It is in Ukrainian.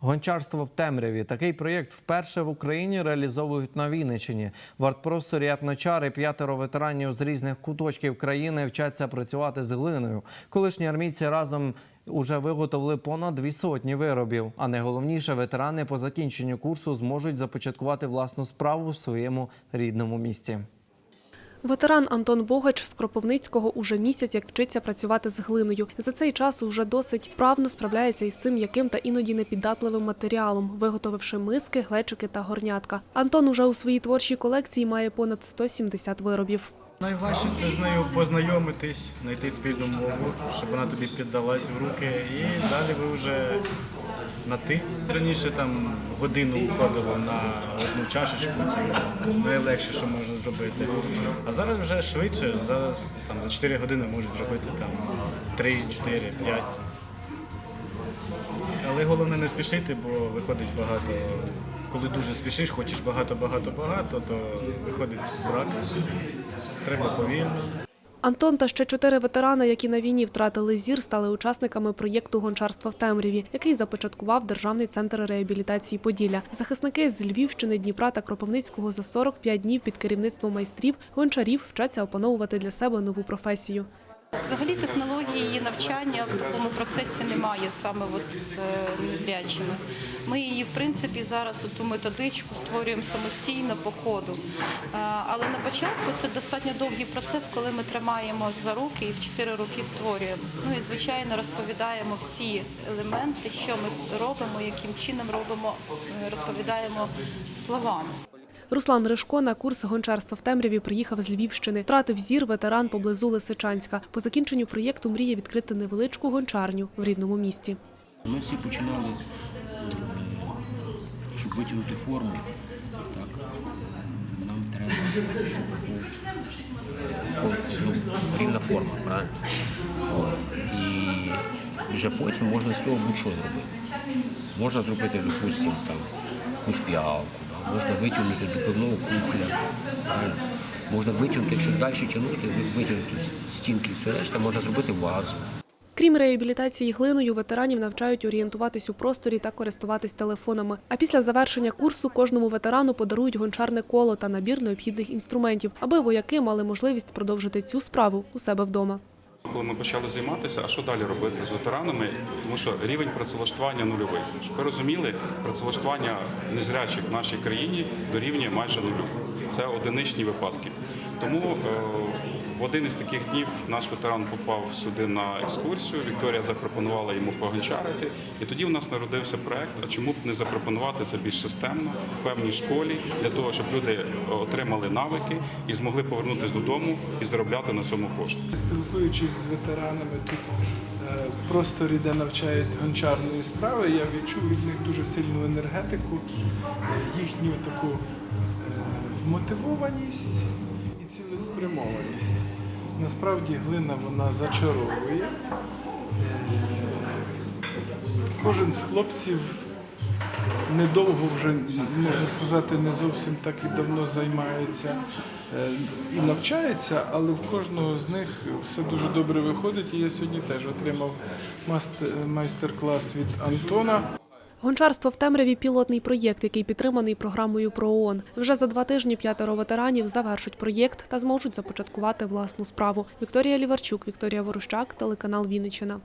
Гончарство в темряві. Такий проєкт вперше в Україні реалізовують на Вінниччині. В артпросторі етночари п'ятеро ветеранів з різних куточків країни вчаться працювати з глиною. Колишні армійці разом уже виготовили понад дві сотні виробів. А найголовніше, ветерани по закінченню курсу зможуть започаткувати власну справу в своєму рідному місті. Ветеран Антон Богач з Кропивницького уже місяць як вчиться працювати з глиною. За цей час уже досить вправно справляється із цим м'яким та іноді непіддатливим матеріалом, виготовивши миски, глечики та горнятка. Антон уже у своїй творчій колекції має понад 170 виробів. Найважче це з нею познайомитись, знайти спільну мову, щоб вона тобі піддалась в руки, і далі ви вже на ти. Раніше там годину уходило на одну чашечку, це найлегше, що можна зробити. А зараз вже швидше, зараз там за 4 години можуть зробити там 3, 4, 5. Але головне не спішити, бо виходить багато. Коли дуже спішиш, хочеш багато, багато, багато, то виходить брак. Треба повільно. Антон та ще чотири ветерани, які на війні втратили зір, стали учасниками проєкту гончарства в темряві, який започаткував Державний центр реабілітації Поділля. Захисники з Львівщини, Дніпра та Кропивницького за 45 днів під керівництвом майстрів гончарів вчаться опановувати для себе нову професію. Взагалі технології її навчання в такому процесі немає саме от з е, незрячими. Ми її, в принципі, зараз ту методичку створюємо самостійно по ходу. Е, Але на початку це достатньо довгий процес, коли ми тримаємо за руки і в чотири роки створюємо. Ну і звичайно розповідаємо всі елементи, що ми робимо, яким чином робимо, е, розповідаємо словами. Руслан Ришко на курс гончарства в темряві приїхав з Львівщини. Втратив зір ветеран поблизу Лисичанська. По закінченню проєкту мріє відкрити невеличку гончарню в рідному місті. Ми всі починали, щоб витягнути форму. Так, нам треба, щоб ну, рівна форма, правильно? І вже потім можна з цього будь-що зробити. Можна зробити, допустимо, там, якусь піалку? Можна витягнути до певного правильно? Можна витягнути, якщо далі тягнути, витягнути стінки все решта, можна зробити вазу. Крім реабілітації глиною, ветеранів навчають орієнтуватись у просторі та користуватись телефонами. А після завершення курсу кожному ветерану подарують гончарне коло та набір необхідних інструментів, аби вояки мали можливість продовжити цю справу у себе вдома. Коли ми почали займатися, а що далі робити з ветеранами? Тому що рівень працевлаштування нульовий. Щоб ви розуміли, працевлаштування незрячих в нашій країні дорівнює майже нулю. Це одиничні випадки. Тому е, в один із таких днів наш ветеран попав сюди на екскурсію. Вікторія запропонувала йому погончарити. І тоді у нас народився проект. А чому б не запропонувати це більш системно в певній школі для того, щоб люди отримали навики і змогли повернутися додому і заробляти на цьому кошти. Спілкуючись з ветеранами тут е, в просторі, де навчають гончарної справи, я відчув від них дуже сильну енергетику, е, їхню таку е, вмотивованість цілеспрямованість. Насправді глина вона зачаровує. Е, Кожен з хлопців недовго вже, можна сказати, не зовсім так і давно займається е, і навчається, але в кожного з них все дуже добре виходить. І я сьогодні теж отримав майстер-клас від Антона. Гончарство в темряві пілотний проєкт, який підтриманий програмою ПРООН. Вже за два тижні п'ятеро ветеранів завершать проєкт та зможуть започаткувати власну справу. Вікторія Ліварчук, Вікторія Ворущак, телеканал Вінниччина.